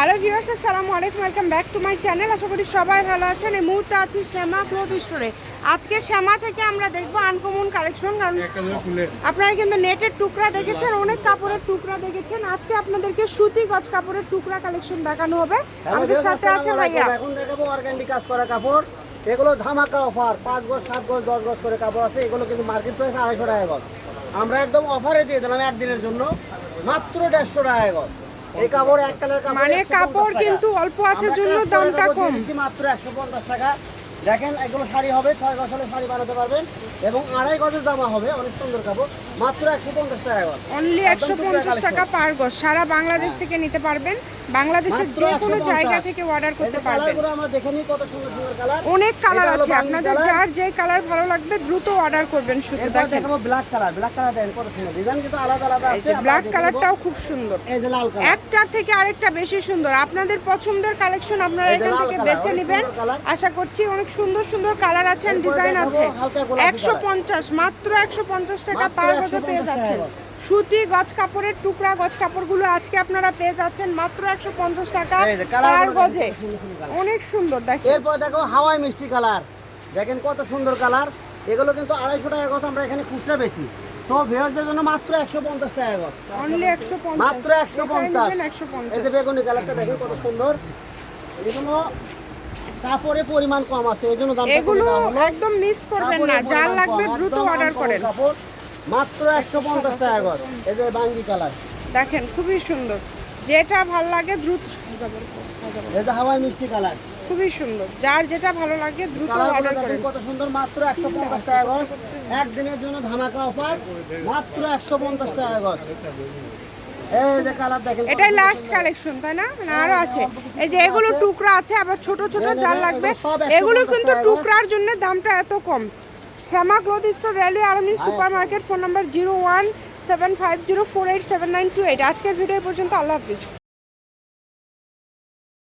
Hello viewers আসসালামু আলাইকুম welcome back to my channel. আশা করি সবাই ভালো আছেন। এই মুহূর্তে আছি শ্যামা ক্লোথ স্টোরে। আজকে শ্যামা থেকে আমরা দেখব আনকমন কালেকশন কারণ আপনারা কিন্তু নেটের টুকরা দেখেছেন অনেক কাপড়ের টুকরা দেখেছেন। আজকে আপনাদেরকে সুতি গজ কাপড়ের টুকরা কালেকশন দেখানো হবে। আমাদের সাথে আছে ভাইয়া। এখন দেখাবো অর্গানিক কাজ করা কাপড়। এগুলো ধামাকা অফার পাঁচ গজ সাত গজ দশ গজ করে কাপড় আছে। এগুলো কিন্তু মার্কেট প্রাইস আড়াইশো টাকা গজ। আমরা একদম অফারে দিয়ে দিলাম একদিনের জন্য মাত্র দেড়শো টাকা গজ। এই কাপড় এক কালার কাপড় মানে কাপড় কিন্তু অল্প আছে জন্য দামটা কম। মাত্র একশো পঞ্চাশ টাকা। দেখেন এগুলো শাড়ি হবে ছয় গজ শাড়ি বানাতে পারবেন। এবং আড়াই গজের জামা হবে অনেক সুন্দর কাপড়। মাত্র একশো পঞ্চাশ টাকা অনলি একদম একশো পঞ্চাশ টাকা। পার গজ। সারা বাংলাদেশ থেকে নিতে পারবেন। বাংলাদেশের যে কোনো জায়গা থেকে অর্ডার করতে পারবেন। অনেক কালার আছে। আপনাদের যার যে কালার ভালো লাগবে দ্রুত অর্ডার করবেন শুধু দেখেন। ব্ল্যাক কালার ব্ল্যাক কালার দেখেন কত সুন্দর। ডিজাইন কিন্তু আলাদা আলাদা আছে। ব্ল্যাক কালারটাও খুব সুন্দর। এই যে লাল কালার একটার থেকে আরেকটা বেশি সুন্দর। আপনাদের পছন্দের কালেকশন আপনারা এখান থেকে বেছে নেবেন। আশা করছি অনেক সুন্দর সুন্দর কালার আছে। ডিজাইন আছে। একশো পঞ্চাশ মাত্র একশো পঞ্চাশ টাকা পার 150 পেয়ে যাচ্ছেন। সুতি গজ কাপড়ের টুকরা গজ কাপড়গুলো আজকে আপনারা পেয়ে যাচ্ছেন মাত্র একশো পঞ্চাশ টাকা যে পার গজে। অনেক সুন্দর দেখেন। এরপর দেখো হাওয়াই মিষ্টি কালার। দেখেন কত সুন্দর কালার। এগুলো কিন্তু আড়াইশো টাকা গজ আমরা এখানে খুচরা বেশি। সো ভিউয়ারদের জন্য মাত্র একশো পঞ্চাশ টাকা গজ। অনলি একশো পঞ্চাশ। মাত্র একশো পঞ্চাশ। একশো এই যে বেগুনি কালারটা দেখেন কত সুন্দর। এগুলো কাপড়ে পরিমাণ কম আছে এই জন্য দামটা কমে এগুলো একদম মিস করবেন না। যার লাগবে দ্রুত অর্ডার করেন। মাত্র একশো পঞ্চাশ টাকা গজ। এই যে বাঙ্গি কালার। দেখেন খুবই সুন্দর। যেটা ভালো লাগে দ্রুত যে হাওয়াই মিষ্টি কালার। খুবই সুন্দর। যার যেটা ভালো লাগে দ্রুত অর্ডার করেন কত সুন্দর মাত্র একশো পঞ্চাশ টাকা গজ। একদিনের জন্য ধামাকা অফার মাত্র একশো পঞ্চাশ টাকা গজ। এই যে কালার দেখেন কত এটাই লাস্ট কালেকশন তাই না? না আরও আছে। এই যে এগুলো টুকরা আছে আবার ছোট ছোট যার লাগবে এগুলো কিন্তু টুকরার জন্য দামটা এত কম। Shyama cloth store railway army super market phone number zero one seven five zero four eight seven nine two eight. আজকের ভিডিও পর্যন্ত আল্লাহ হাফিজ।